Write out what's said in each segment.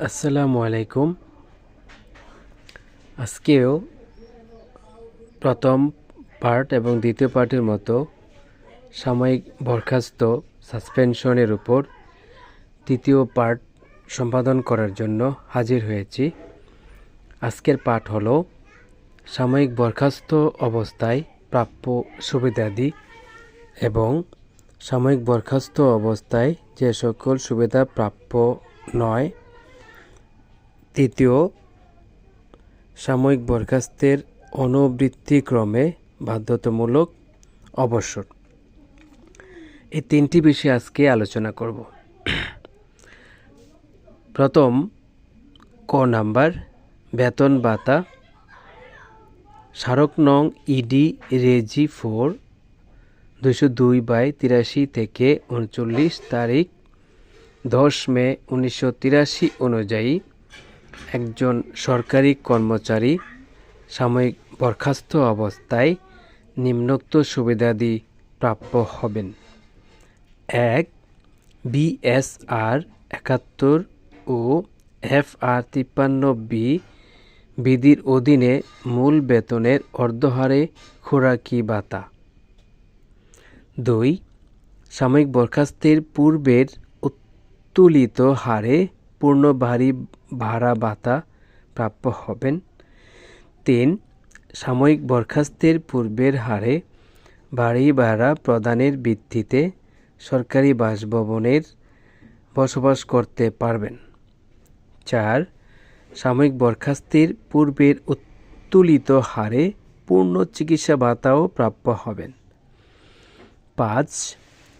আসসালামু আলাইকুম। আজকেও প্রথম পার্ট এবং দ্বিতীয় পার্টের মতো সাময়িক বরখাস্ত সাসপেনশনের উপর তৃতীয় পার্ট সম্পাদন করার জন্য হাজির হয়েছি। আজকের পাঠ হল, সাময়িক বরখাস্ত অবস্থায় প্রাপ্য সুবিধাদি এবং সাময়িক বরখাস্ত অবস্থায় যে সকল সুবিধা প্রাপ্য নয় তৃতীয়, সাময়িক বরখাস্তের অনুবৃত্তিক্রমে বাধ্যতামূলক অবসর। এই তিনটি বিষয়ে আজকে আলোচনা করব। প্রথম, ক নাম্বার, বেতন ভাতা। স্মারক নং ইডি রেজি ফোর দুশো দুই বাই তিরাশি থেকে উনচল্লিশ তারিখ দশ মে উনিশশো তিরাশি অনুযায়ী একজন সরকারি কর্মচারী সাময়িক বরখাস্ত অবস্থায় নিম্নোক্ত সুবিধাদি প্রাপ্য হবেন। এক, বিএসআর একাত্তর ও এফ আর তিপ্পান্ন বি বিধির অধীনে মূল বেতনের অর্ধহারে খোরাকি ভাতা। দুই, সাময়িক বরখাস্তের পূর্বের উত্তোলিত হারে পূর্ণ ভারী ভাড়া ভাতা প্রাপ্য হবেন। তিন, সাময়িক বরখাস্তের পূর্বের হারে বাড়ি ভাড়া প্রদানের ভিত্তিতে সরকারি বাসভবনের বসবাস করতে পারবেন। চার, সাময়িক বরখাস্তের পূর্বের উত্তোলিত হারে পূর্ণ চিকিৎসা ভাতাও প্রাপ্য হবেন। পাঁচ,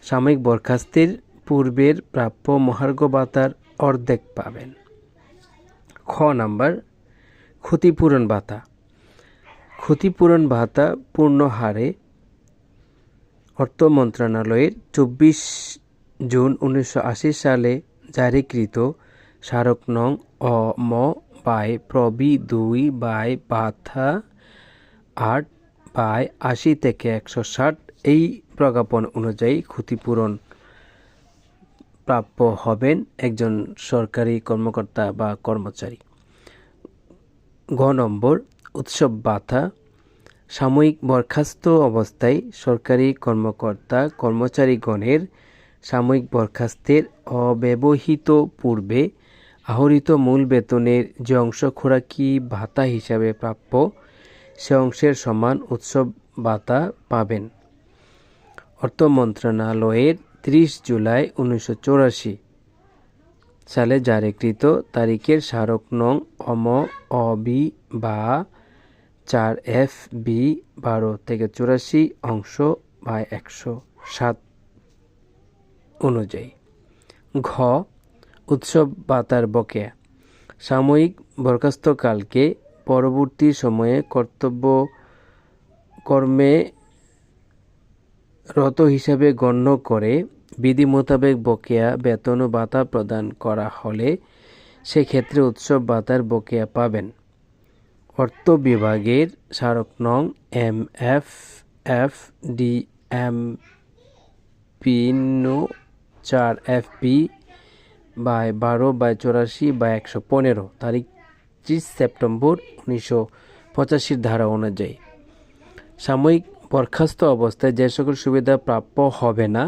সাময়িক বরখাস্তের পূর্বের প্রাপ্য মহার্ঘ ভাতার অর্ধেক পাবেন। খ নাম্বার, ক্ষতিপূরণ ভাতা। ক্ষতিপূরণ ভাতা পূর্ণ হারে অর্থ মন্ত্রণালয়ের চব্বিশ জুন উনিশশো আশি সালে জারিকৃত স্মারক নং অ, ম, বাই প্রবি দুই, বাই, বাথা, আট, বাই, আশি থেকে একশো ষাট এই প্রজ্ঞাপন অনুযায়ী ক্ষতিপূরণ প্রাপ্য হবেন একজন সরকারি কর্মকর্তা বা কর্মচারী। গ নম্বর, উৎসব ভাতা সাময়িক বরখাস্ত অবস্থায় সরকারি কর্মকর্তা কর্মচারীগণের সাময়িক বরখাস্তের অব্যবহৃত পূর্বে আহরিত মূল বেতনের যে অংশ খোরাকি ভাতা হিসাবে প্রাপ্য, সে অংশের সমান উৎসব ভাতা পাবেন। অর্থ মন্ত্রণালয়ের ত্রিশ জুলাই উনিশশো সালে জারিকৃত তারিখের স্মারক নং অম অবি বা চার এফ, বি বারো থেকে চুরাশি অংশ বা একশো সাত অনুযায়ী। ঘ, উৎসব ভাতার বকেয়া। সাময়িক বরখাস্তকালকে পরবর্তী সময়ে কর্তব্য কর্মে রত হিসাবে গণ্য করে বিধি মোতাবেক বকেয়া, বেতন ও ভাতা প্রদান করা হলে সেক্ষেত্রে উৎসব ভাতার বকেয়া পাবেন। অর্থ বিভাগের স্মারক নং M F F D M পিন্ন চার এফ পি বাই বারো বাই চৌরাশি বা একশো পনেরো, তারিখ ত্রিশ সেপ্টেম্বর উনিশশো পঁচাশির ধারা অনুযায়ী। সাময়িক বরখাস্ত অবস্থায় যে সকল সুবিধা প্রাপ্য হবে না,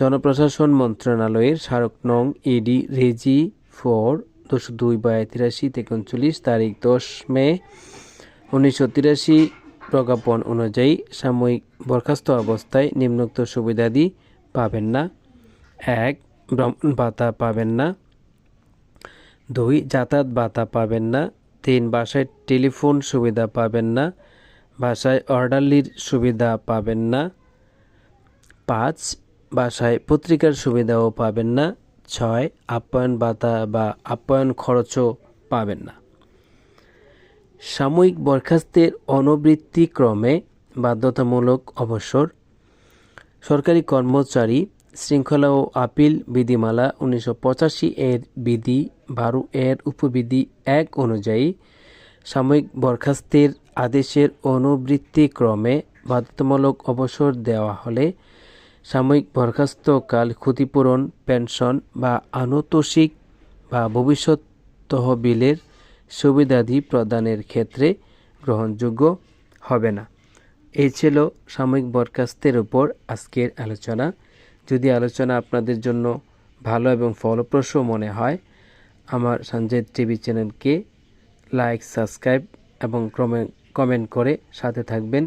জনপ্রশাসন মন্ত্রণালয়ের স্মারক নং ইডি রেজি ফোর, দুশো দুই বাই তিরাশি থেকে উনচল্লিশ তারিখ দশ মে উনিশশো তিরাশি প্রজ্ঞাপন অনুযায়ী সাময়িক বরখাস্ত অবস্থায় নিম্নোক্ত সুবিধাদি পাবেন না। এক ভ্রমণ ভাতা পাবেন না। দুই, যাতায়াত ভাতা পাবেন না। তিন, বাসায় টেলিফোন সুবিধা পাবেন না। বাসায় অর্ডারলির সুবিধা পাবেন না। পাঁচ, বাসায় পত্রিকার সুবিধাও পাবেন না। ছয়, আপ্যায়ন ভাতা বা আপ্যায়ন খরচও পাবেন না। সাময়িক বরখাস্তের অনবৃত্তিক্রমে বাধ্যতামূলক অবসর। সরকারি কর্মচারী শৃঙ্খলা ও আপিল বিধিমালা উনিশশো পঁচাশি এর বিধি বারো এর উপবিধি এক অনুযায়ী সাময়িক বরখাস্তের আদেশের অনুবৃত্তিক্রমে বাধ্যতামূলক অবসর দেওয়া হলে সাময়িক বরখাস্তকাল ক্ষতিপূরণ, পেনশন বা আনুতোষিক বা ভবিষ্যৎ তহবিলের সুবিধাদি প্রদানের ক্ষেত্রে গ্রহণযোগ্য হবে না। এই ছিল সাময়িক বরখাস্তের উপর আজকের আলোচনা। যদি আলোচনা আপনাদের জন্য ভালো এবং ফলপ্রসূ মনে হয়, আমার সঞ্জয় টিভি চ্যানেলকে লাইক, সাবস্ক্রাইব এবং কমে- কমেন্ট করে সাথে থাকবেন।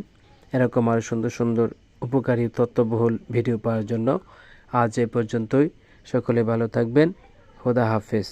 এরকম আরও সুন্দর সুন্দর উপকারী তত্ত্ববহুল ভিডিও পাওয়ার জন্য আজ এ পর্যন্তই। সকলে ভালো থাকবেন। খোদা হাফেজ।